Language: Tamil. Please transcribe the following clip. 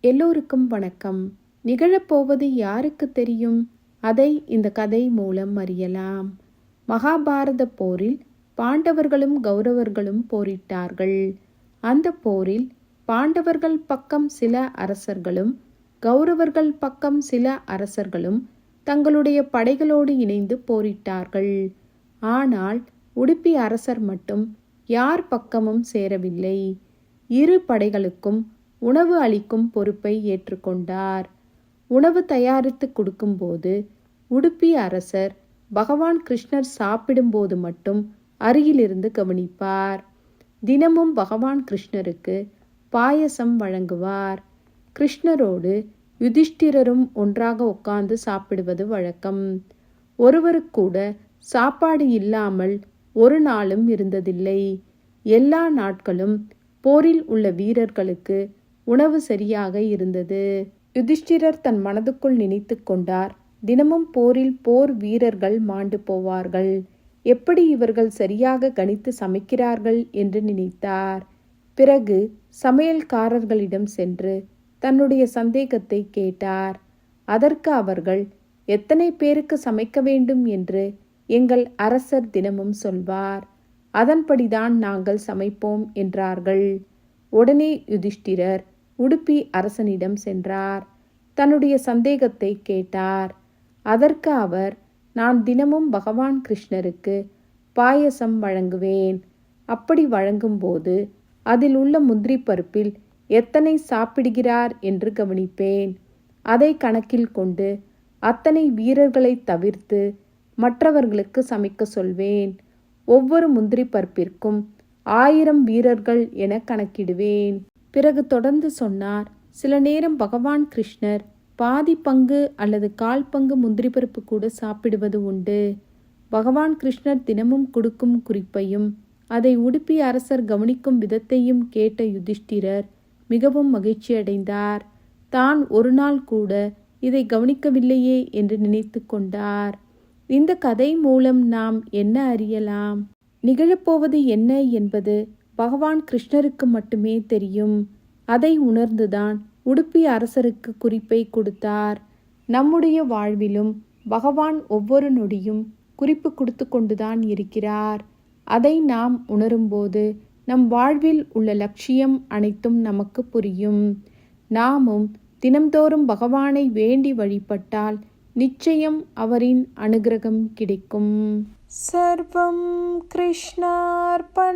எல்லோருக்கும் வணக்கம். நிகழப்போவது யாருக்கு தெரியும்? அதை இந்த கதை மூலம் அறியலாம். மகாபாரத போரில் பாண்டவர்களும் கௌரவர்களும் போரிட்டார்கள். அந்த போரில் பாண்டவர்கள் பக்கம் சில அரசர்களும் கௌரவர்கள் பக்கம் சில அரசர்களும் தங்களுடைய படைகளோடு இணைந்து போரிட்டார்கள். ஆனால் உடுப்பி அரசர் மட்டும் யார் பக்கமும் சேரவில்லை. இரு படைகளுக்கும் உணவு அளிக்கும் பொறுப்பை ஏற்றுக்கொண்டார். உணவு தயாரித்து கொடுக்கும்போது உடுப்பி அரசர் பகவான் கிருஷ்ணர் சாப்பிடும்போது மட்டும் அருகிலிருந்து கவனிப்பார். தினமும் பகவான் கிருஷ்ணருக்கு பாயசம் வழங்குவார். கிருஷ்ணரோடு யுதிஷ்டிரரும் ஒன்றாக உட்கார்ந்து சாப்பிடுவது வழக்கம். ஒருவருக்கூட சாப்பாடு இல்லாமல் ஒரு நாளும் இருந்ததில்லை. எல்லா நாட்களும் போரில் உள்ள வீரர்களுக்கு உணவு சரியாக இருந்தது. யுதிஷ்டிரர் தன் மனதுக்குள் நினைத்து கொண்டார் தினமும் போரில் போர் வீரர்கள் மாண்டு போவார்கள். எப்படி இவர்கள் சரியாக கணித்து சமைக்கிறார்கள் என்று நினைத்தார். பிறகு சமையல்காரர்களிடம் சென்று தன்னுடைய சந்தேகத்தை கேட்டார். அதற்கு அவர்கள் எத்தனை பேருக்கு சமைக்க வேண்டும் என்று எங்கள் அரசர் தினமும் சொல்வார். அதன்படிதான் நாங்கள் சமைப்போம் என்றார்கள். உடனே யுதிஷ்டிரர் உடுப்பி அரசனிடம் சென்றார். தன்னுடைய சந்தேகத்தை கேட்டார். அதற்கு அவர் நான் தினமும் பகவான் கிருஷ்ணருக்கு பாயசம் வழங்குவேன். அப்படி வழங்கும்போது அதில் உள்ள முந்திரி பருப்பில் எத்தனை சாப்பிடுகிறார் என்று கவனிப்பேன். அதை கணக்கில் கொண்டு அத்தனை வீரர்களை தவிர்த்து மற்றவர்களுக்கு சமைக்க சொல்வேன். ஒவ்வொரு முந்திரி பருப்பிற்கும் ஆயிரம் வீரர்கள் என கணக்கிடுவேன். பிறகு தொடர்ந்து சொன்னார் சில நேரம் பகவான் கிருஷ்ணர் பாதி பங்கு அல்லது கால் பங்கு முந்திரி பருப்பு கூட சாப்பிடுவது உண்டு. பகவான் கிருஷ்ணர் தினமும் கொடுக்கும் குறிப்பையும் அதை உடுப்பி அரசர் கவனிக்கும் விதத்தையும் கேட்ட யுதிஷ்டிரர் மிகவும் மகிழ்ச்சியடைந்தார் தான் ஒரு நாள் கூட இதை கவனிக்கவில்லையே என்று நினைத்து கொண்டார். இந்த கதை மூலம் நாம் என்ன அறியலாம்? நிகழப்போவது என்ன என்பது பகவான் கிருஷ்ணருக்கு மட்டுமே தெரியும். அதை உணர்ந்துதான் உடுப்பி அரசருக்கு குறிப்பை கொடுத்தார். நம்முடைய வாழ்விலும் பகவான் ஒவ்வொரு நொடியும் குறிப்பு கொடுத்து கொண்டுதான் இருக்கிறார். அதை நாம் உணரும்போது நம் வாழ்வில் உள்ள லட்சியம் அனைத்தும் நமக்கு புரியும். நாமும் தினம்தோறும் பகவானை வேண்டி வழிபட்டால் நிச்சயம் அவரின் அனுகிரகம் கிடைக்கும். சர்வம் கிருஷ்ணார்பணமஸ்தூ.